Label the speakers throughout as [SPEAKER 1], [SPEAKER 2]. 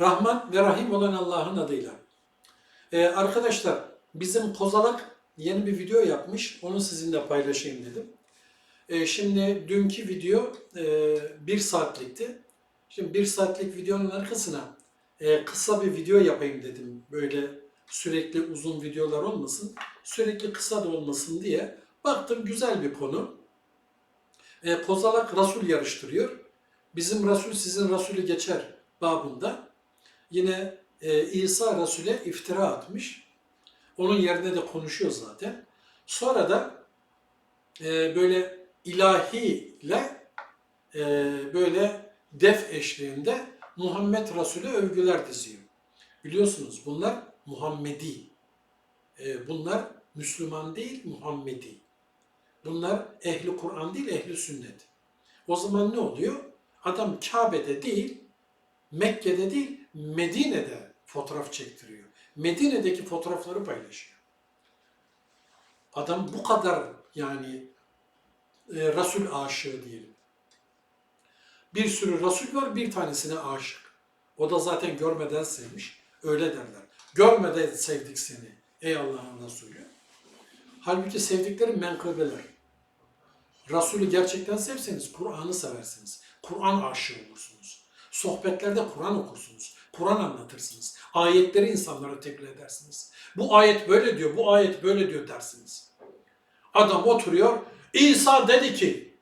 [SPEAKER 1] Rahman ve Rahim olan Allah'ın adıyla. Ee, arkadaşlar bizim Kozalak yeni bir video yapmış. Onu sizinle paylaşayım dedim. Ee, şimdi dünkü video e, bir saatlikti. Şimdi bir saatlik videonun arkasına e, kısa bir video yapayım dedim. Böyle sürekli uzun videolar olmasın. Sürekli kısa da olmasın diye. Baktım güzel bir konu. E, Kozalak Rasul yarıştırıyor. Bizim Rasul sizin Rasulü geçer babında. Yine e, İsa Resul'e iftira atmış. Onun yerine de konuşuyor zaten. Sonra da e, böyle ilahiyle e, böyle def eşliğinde Muhammed Resul'e övgüler diziyor. Biliyorsunuz bunlar Muhammedi. E, bunlar Müslüman değil, Muhammedi. Bunlar ehli Kur'an değil, ehli sünnet. O zaman ne oluyor? Adam Kabe'de değil, Mekke'de değil, Medine'de fotoğraf çektiriyor. Medine'deki fotoğrafları paylaşıyor. Adam bu kadar yani e, Resul aşığı diyelim. Bir sürü Resul var, bir tanesine aşık. O da zaten görmeden sevmiş. Öyle derler. Görmeden sevdik seni ey Allah'ın Resulü. Halbuki sevdikleri menkıbeler. Resulü gerçekten sevseniz Kur'an'ı seversiniz. Kur'an aşığı olursunuz. Sohbetlerde Kur'an okursunuz. Kur'an anlatırsınız. Ayetleri insanlara tekrar edersiniz. Bu ayet böyle diyor, bu ayet böyle diyor dersiniz. Adam oturuyor, İsa dedi ki,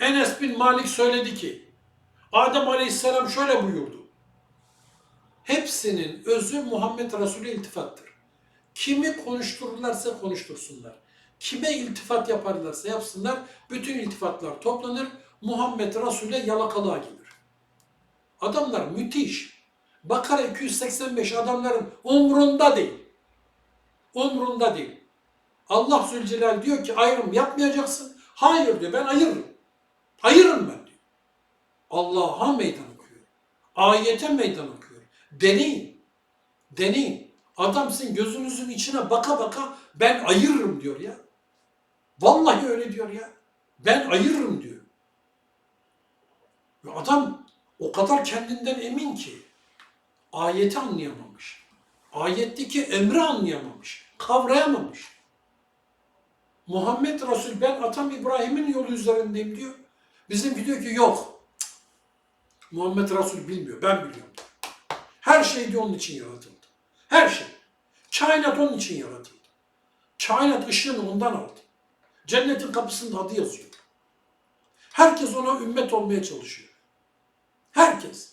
[SPEAKER 1] Enes bin Malik söyledi ki, Adem Aleyhisselam şöyle buyurdu. Hepsinin özü Muhammed Resulü iltifattır. Kimi konuştururlarsa konuştursunlar. Kime iltifat yaparlarsa yapsınlar, bütün iltifatlar toplanır, Muhammed Resul'e yalakalığa gelir. Adamlar müthiş. Bakara 285 adamların umrunda değil. Umrunda değil. Allah Zülcelal diyor ki ayrım yapmayacaksın. Hayır diyor ben ayırırım. Ayırırım ben diyor. Allah'a meydan okuyor. Ayete meydan okuyor. Deneyin. Deneyin. Adam sizin gözünüzün içine baka baka ben ayırırım diyor ya. Vallahi öyle diyor ya. Ben ayırırım diyor. Adam o kadar kendinden emin ki ayeti anlayamamış. Ayetteki emri anlayamamış. Kavrayamamış. Muhammed Resul ben atam İbrahim'in yolu üzerindeyim diyor. Bizimki diyor ki yok. Muhammed Resul bilmiyor. Ben biliyorum. Her şey diyor onun için yaratıldı. Her şey. Kainat onun için yaratıldı. Kainat ışığını ondan aldı. Cennetin kapısında adı yazıyor. Herkes ona ümmet olmaya çalışıyor. Herkes.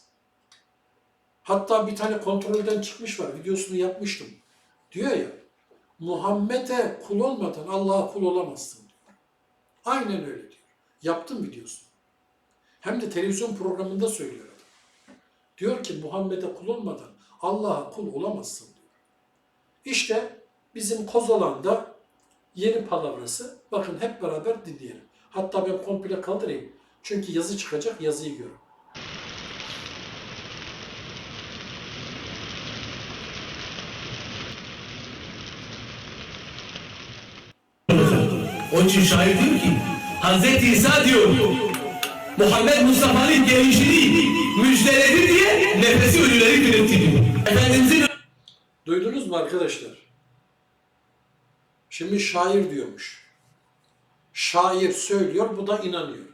[SPEAKER 1] Hatta bir tane kontrolden çıkmış var. Videosunu yapmıştım. Diyor ya, Muhammed'e kul olmadan Allah'a kul olamazsın diyor. Aynen öyle diyor. Yaptım videosunu. Hem de televizyon programında söylüyor. Diyor ki Muhammed'e kul olmadan Allah'a kul olamazsın diyor. İşte bizim Kozalanda yeni palavrası. Bakın hep beraber dinleyelim. Hatta ben komple kaldırayım. Çünkü yazı çıkacak, yazıyı görün.
[SPEAKER 2] Onun için şair diyor ki Hazreti İsa diyor Muhammed Mustafa'nın gelişini müjdeledi diye nefesi ölüleri diriltti. Efendimizin
[SPEAKER 1] Duydunuz mu arkadaşlar? Şimdi şair diyormuş. Şair söylüyor, bu da inanıyor.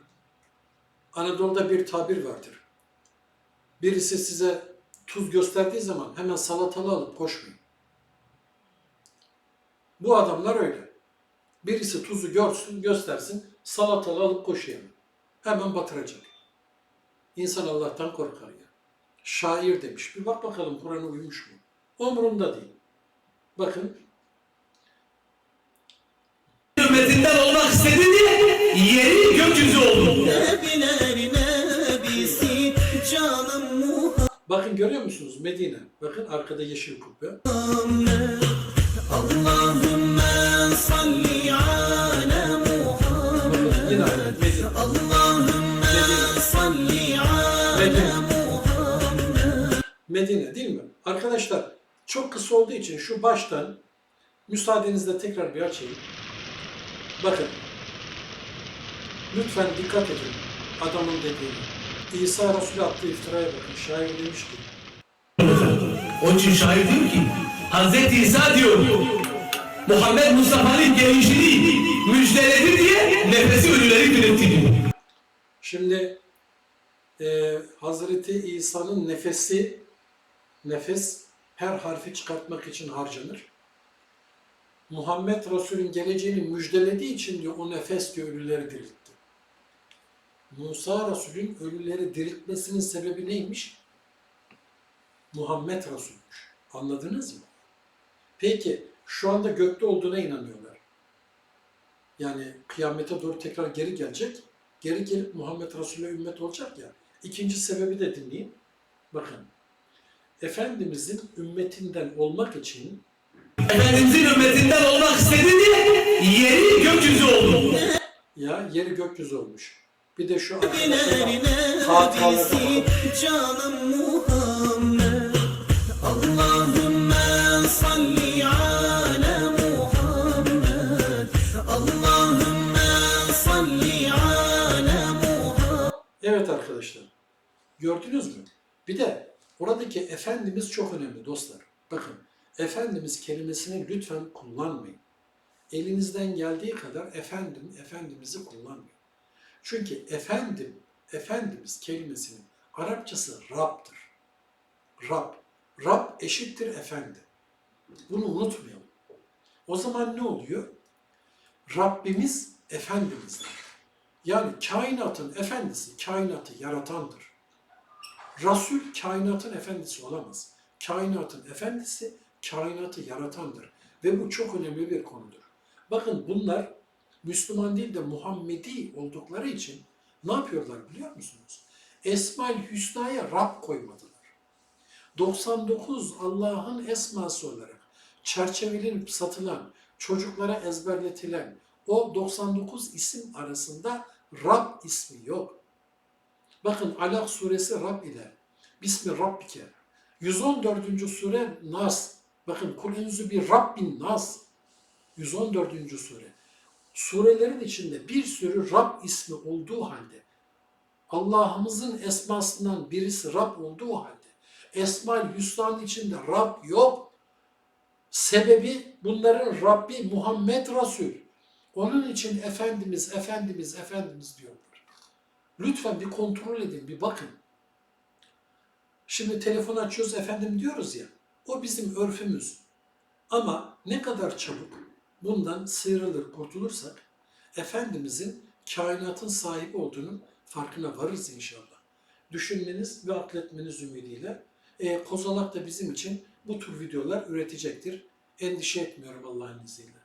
[SPEAKER 1] Anadolu'da bir tabir vardır. Birisi size tuz gösterdiği zaman hemen salatalı alıp koşmayın. Bu adamlar öyle. Birisi tuzu görsün, göstersin, salatalı alıp koşuyor. Hemen batıracak. İnsan Allah'tan korkar ya. Şair demiş. Bir bak bakalım Kur'an'a uymuş mu? Umurumda değil. Bakın
[SPEAKER 2] ümmetinden olmak istedi diye yeri gökyüzü oldu.
[SPEAKER 1] Bakın görüyor musunuz Medine? Bakın arkada yeşil kubbe. Medine değil mi? Arkadaşlar çok kısa olduğu için şu baştan müsaadenizle tekrar bir açayım. Bakın. Lütfen dikkat edin adamın dediğine. İsa Resulü attığı iftiraya bakın. Şair demiş ki
[SPEAKER 2] Onun için şair diyor ki Hazreti İsa diyor Muhammed Mustafa'nın gelişini müjdeledi diye nefesi ölüleri diriltti diyor.
[SPEAKER 1] Şimdi e, Hazreti İsa'nın nefesi, nefes her harfi çıkartmak için harcanır. Muhammed Resul'ün geleceğini müjdelediği için diyor o nefes diyor ölüleri diriltti. Musa Resul'ün ölüleri diriltmesinin sebebi neymiş? Muhammed Resul'müş. Anladınız mı? Peki şu anda gökte olduğuna inanıyorlar. Yani kıyamete doğru tekrar geri gelecek. Geri gelip Muhammed Resulü'ne ümmet olacak ya. İkinci sebebi de dinleyin. Bakın. Efendimizin ümmetinden olmak için
[SPEAKER 2] Efendimizin ümmetinden olmak istedi diye yeri gökyüzü oldu.
[SPEAKER 1] ya yeri gökyüzü olmuş. Bir de şu arkadaşlar
[SPEAKER 3] Nebilerine
[SPEAKER 1] hatıralarda
[SPEAKER 3] birisi
[SPEAKER 1] bakın.
[SPEAKER 3] canım Muhammed Allahümme salli ala Muhammed Allahümme salli ala Muhammed
[SPEAKER 1] Evet arkadaşlar. Gördünüz mü? Bir de oradaki Efendimiz çok önemli dostlar. Bakın Efendimiz kelimesini lütfen kullanmayın. Elinizden geldiği kadar efendim, efendimizi kullanmayın. Çünkü efendim, efendimiz kelimesinin Arapçası Rab'dır. Rab. Rab eşittir efendi. Bunu unutmayalım. O zaman ne oluyor? Rabbimiz Efendimiz'dir. Yani kainatın efendisi, kainatı yaratandır. Resul kainatın efendisi olamaz. Kainatın efendisi, kainatı yaratandır. Ve bu çok önemli bir konudur. Bakın bunlar Müslüman değil de Muhammedi oldukları için ne yapıyorlar biliyor musunuz? Esma-ül Hüsna'ya Rab koymadılar. 99 Allah'ın esması olarak çerçevelenip satılan, çocuklara ezberletilen o 99 isim arasında Rab ismi yok. Bakın Alak suresi Rab ile Bismi Rabbike 114. sure Nas. Bakın Kul enzu bir Rabbin Nas. 114. sure. Surelerin içinde bir sürü Rab ismi olduğu halde Allah'ımızın esmasından birisi Rab olduğu halde Esma-ül Hüsna'nın içinde Rab yok. Sebebi bunların Rabbi Muhammed Resul. Onun için Efendimiz, Efendimiz, Efendimiz diyorlar. Lütfen bir kontrol edin, bir bakın. Şimdi telefon açıyoruz efendim diyoruz ya, o bizim örfümüz. Ama ne kadar çabuk bundan sıyrılır, kurtulursak, Efendimizin kainatın sahibi olduğunun farkına varırız inşallah. Düşünmeniz ve akletmeniz ümidiyle e, Kozalak da bizim için bu tür videolar üretecektir. Endişe etmiyorum Allah'ın izniyle.